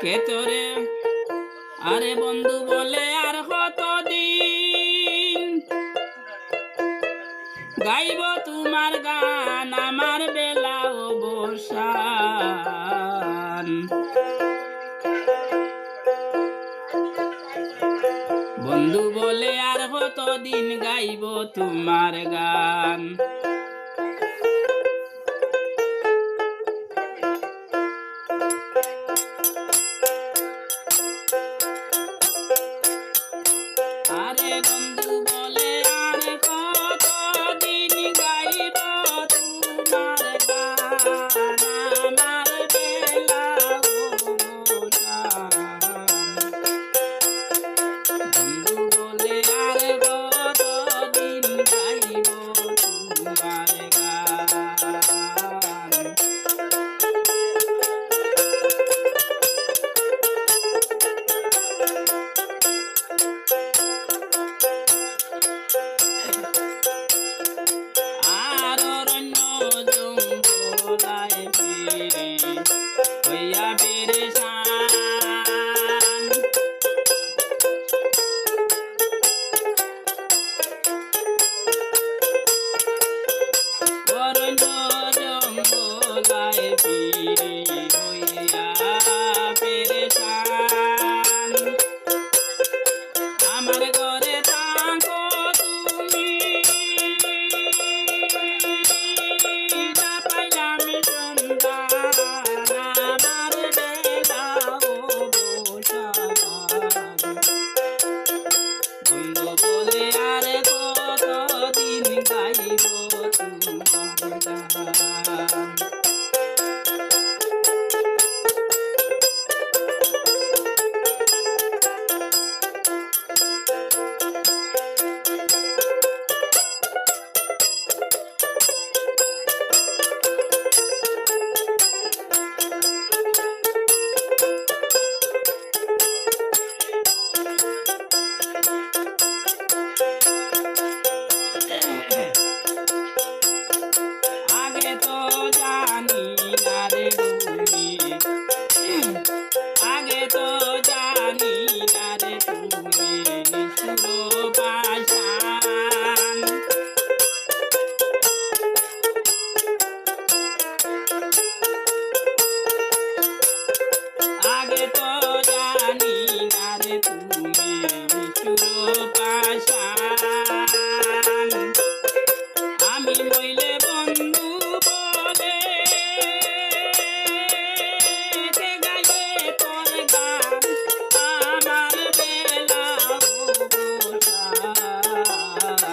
কে তোরে? আরে বন্ধু বলে আর কতদিন? গাইব তোমার গান, আমার বেলা অবসান বন্ধু বলে আর কতদিন গাইব তোমার গান? Thank you.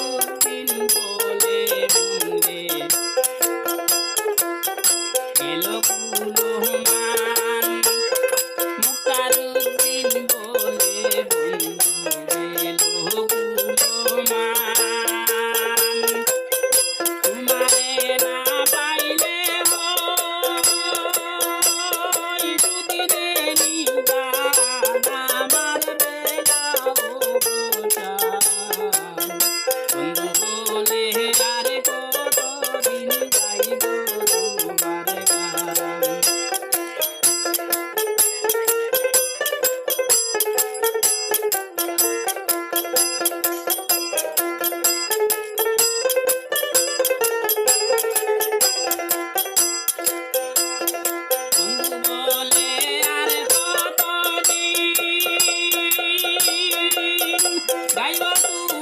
Oh.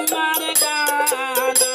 Marekani.